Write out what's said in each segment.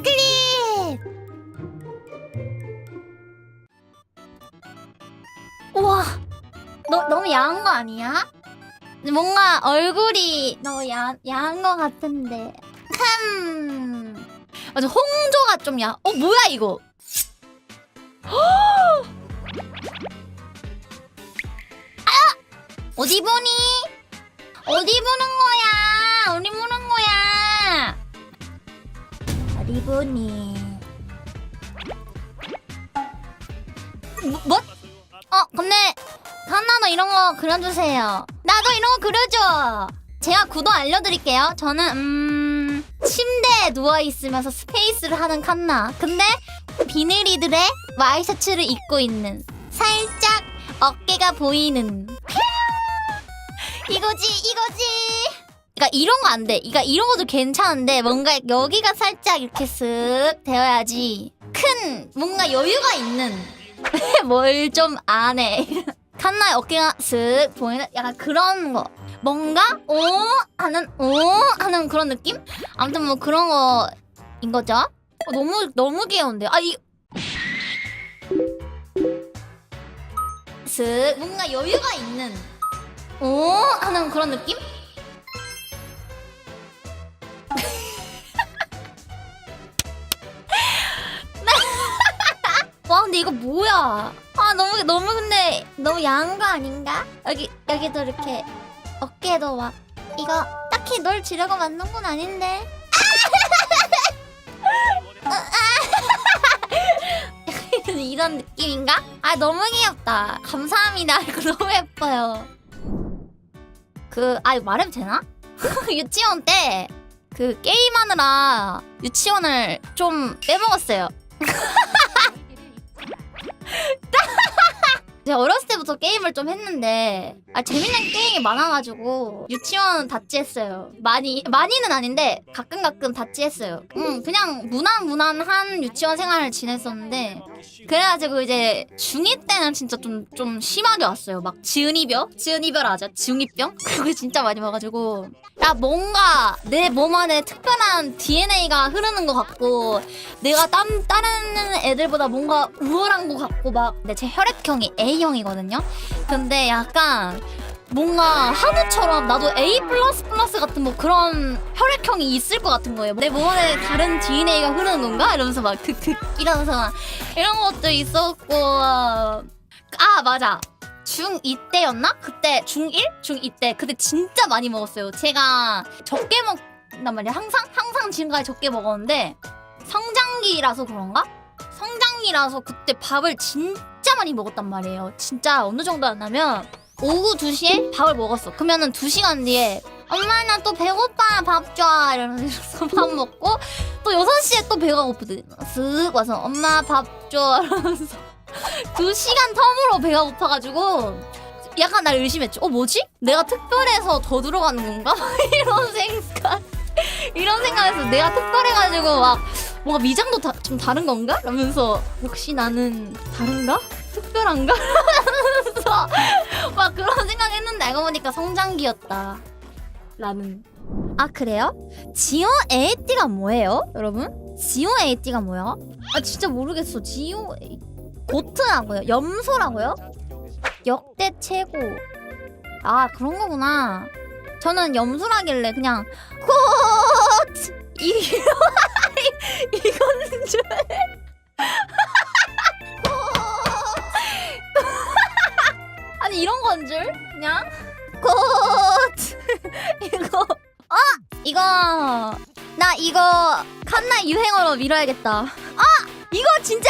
아클립! 우와, 너 너무 야한 거 아니야? 뭔가 얼굴이 너무 야, 야한 거 같은데. 흠. 맞아, 홍조가 좀 야. 어, 뭐야 이거? 아! 어디 보니? 어디 보는 거야? 어디 보니? 뭐? 뭐? 어, 근데 하나도 이런 거 그려주세요. 나도 이런 거 그려줘. 제가 구도 알려드릴게요. 저는 음 침대에 누워 있으면서 스페이스를 하는 칸나. 근데 비늘이들의 와이셔츠를 입고 있는 살짝 어깨가 보이는. 이거지, 이거지. 그러니까 이런 거 안 돼. 그러니까 이런 것도 괜찮은데 뭔가 여기가 살짝 이렇게 쓱 되어야지 큰 뭔가 여유가 있는 뭘 좀 안 해. 칸나의 어깨가 쓱 보이는 약간 그런 거. 뭔가 오 하는 오 하는 그런 느낌? 아무튼 뭐 그런 거인 거죠. 어, 너무 너무 귀여운데. 아 이. 쓱 뭔가 여유가 있는 오 하는 그런 느낌? 와 근데 이거 뭐야? 아 너무 너무 근데 너무 야한 거 아닌가? 여기 여기도 이렇게 어깨도 막 이거 딱히 널 지려고 만든 건 아닌데. 이런 느낌인가? 아 너무 귀엽다. 감사합니다. 이거 너무 예뻐요. 그 아 이거 말해도 되나? 유치원 때 그 게임하느라 유치원을 좀 빼먹었어요. 제가 어렸을 때부터 게임을 좀 했는데 아 재밌는 게임이 많아가지고 유치원 다찌했어요. 많이 많이는 아닌데 가끔 가끔 다찌했어요. 음 그냥 무난 무난한 유치원 생활을 지냈었는데 그래가지고 이제 중2 때는 진짜 좀 좀 심하게 왔어요. 막 지은이병, 지은이별 아죠? 지은이병 그게 진짜 많이 와가지고 야 뭔가 내 몸 안에 특별한 DNA가 흐르는 것 같고 내가 딴, 다른 애들보다 뭔가 우월한 것 같고 막 근데 제 혈액형이 A형이거든요. 근데 약간 뭔가 한우처럼 나도 A 플러스 플러스 같은 뭐 그런 혈액형이 있을 것 같은 거예요. 내몸 안에 다른 DNA가 흐르는 건가? 이러면서 막 크크 이러면서 막 이런 것도 있었고 아 맞아. 중2 때였나? 그때 중1? 중2 때 그때 진짜 많이 먹었어요. 제가 적게 먹단 말이야. 항상 항상 지금까지 적게 먹었는데 성장기라서 그런가? 성장기라서 그때 밥을 진짜 많이 먹었단 말이에요. 진짜 어느 정도였냐면 오후 2시에 밥을 먹었어. 그러면은 2시간 뒤에 엄마 나 또 배고파 밥 줘. 이러면서 밥 먹고 또 6시에 또 배가 고프거든. 쓱 와서 엄마 밥 줘. 이러면서 2시간 텀으로 배가 고파가지고 약간 날 의심했죠. 어 뭐지? 내가 특별해서 더 들어가는 건가? 이런 생각 이런 생각에서 내가 특별해가지고 막 뭔가 미장도 다, 좀 다른 건가? 이러면서 혹시 나는 다른가? 특별한가? 막 그런 생각했는데 알고 보니까 성장기였다. 라는. 아 그래요? 지오 에이티가 뭐예요, 여러분? 지오 에이티가 뭐야? 아 진짜 모르겠어. 지오. 고트라고요? 염소라고요? 역대 최고. 아 그런 거구나. 저는 염소라길래 그냥 고트 이 이거는 줄. 이런 건 줄? 그냥 고트 이거 아 이거 나 이거 칸나 유행어로 밀어야겠다. 아 이거 진짜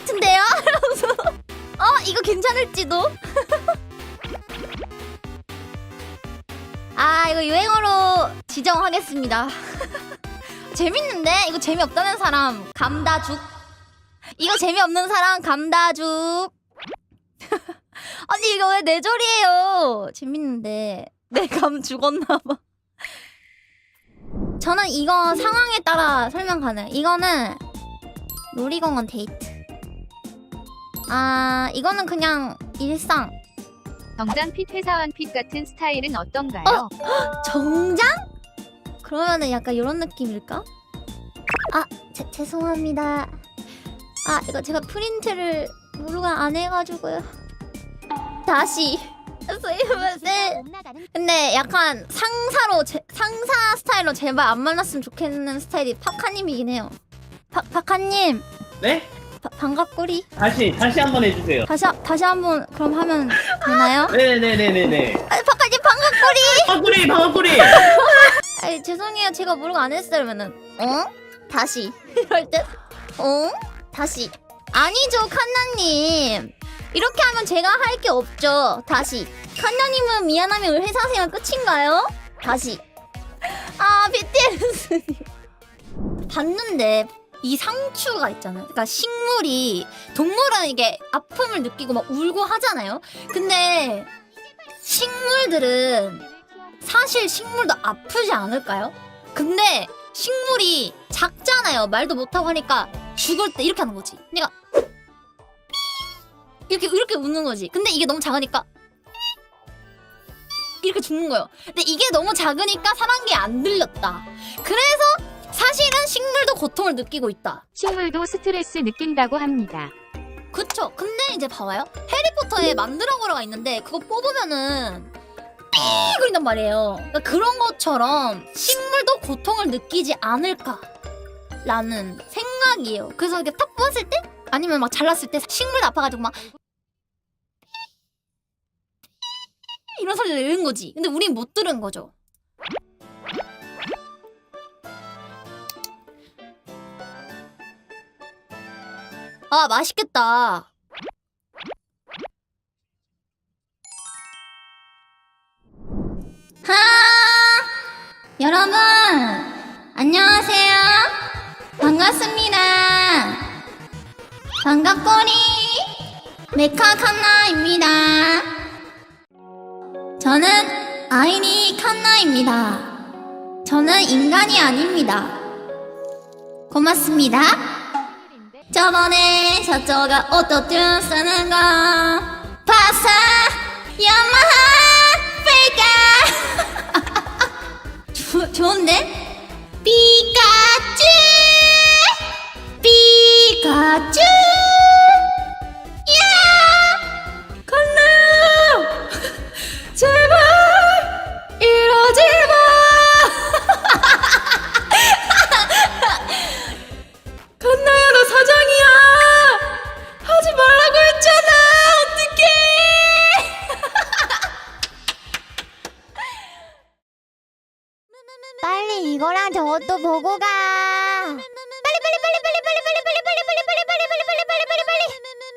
고트인데요? 이러면서 어 이거 괜찮을지도. 아 이거 유행어로 지정하겠습니다. 재밌는데 이거 재미없다는 사람 감다죽. 이거 재미없는 사람 감다죽. 아니 이거 왜 내 절이에요? 재밌는데 내 감 죽었나봐. 저는 이거 상황에 따라 설명 가능. 이거는 놀이공원 데이트. 아 이거는 그냥 일상. 정장 핏 회사원 핏 같은 스타일은 어떤가요? 정장? 그러면은 약간 이런 느낌일까? 아, 제, 죄송합니다. 아, 이거 제가 프린트를 모르고 안 해가지고요. 다시. 수이마세. 근데 약간 상사로 제, 상사 스타일로 제발 안 만났으면 좋겠는 스타일이 파카님이긴 해요. 파, 파카님, 네? 바, 반갑꼬리. 다시 다시 한 번 해주세요. 다시 하- 다시 한번 그럼 하면 되나요? 네네네네네. 아, 파카님 반갑꼬리. 방구리 방구리. 아니 죄송해요 제가 모르고 안 했으면은 어? 다시 이럴 듯 어? 다시 아니죠 칸나님 이렇게 하면 제가 할 게 없죠 다시 칸나님은 미안하면 회사 생활 끝인가요? 다시 아 BTS 봤는데 이 상추가 있잖아요 그러니까 식물이 동물은 이게 아픔을 느끼고 막 울고 하잖아요 근데 식물들은 사실 식물도 아프지 않을까요? 근데 식물이 작잖아요. 말도 못하고 하니까 죽을 때 이렇게 하는 거지. 내가 이렇게 이렇게 웃는 거지. 근데 이게 너무 작으니까 이렇게 죽는 거예요. 근데 이게 너무 작으니까 사는 게안 들렸다. 그래서 사실은 식물도 고통을 느끼고 있다. 식물도 스트레스 느낀다고 합니다. 그쵸? 근데 이제 봐봐요. 해리포터에 만들어보러가 있는데 그거 뽑으면은 삐 그린단 말이에요. 그러니까 그런 것처럼 식물도 고통을 느끼지 않을까 라는 생각이에요. 그래서 이렇게 탁 뽑았을 때 아니면 막 잘랐을 때 식물도 아파가지고 막 이런 소리를 내는 거지. 근데 우린 못 들은 거죠. 아 맛있겠다. 하 여러분 안녕하세요 반갑습니다 반갑꼬리 메카 칸나입니다 저는 아이니 칸나입니다. 저는 인간이 아닙니다. 고맙습니다. 저번에 저쪽가 오토튠 쓰는 거 봤어? 야마하 페이카 좋- 좋은데? 피카츄! 피카츄 저것도 보고 가. 빨리 빨리 빨리 빨리 빨리 빨리 빨리 빨리 빨리 빨리 빨리 빨리 빨리 빨리 빨리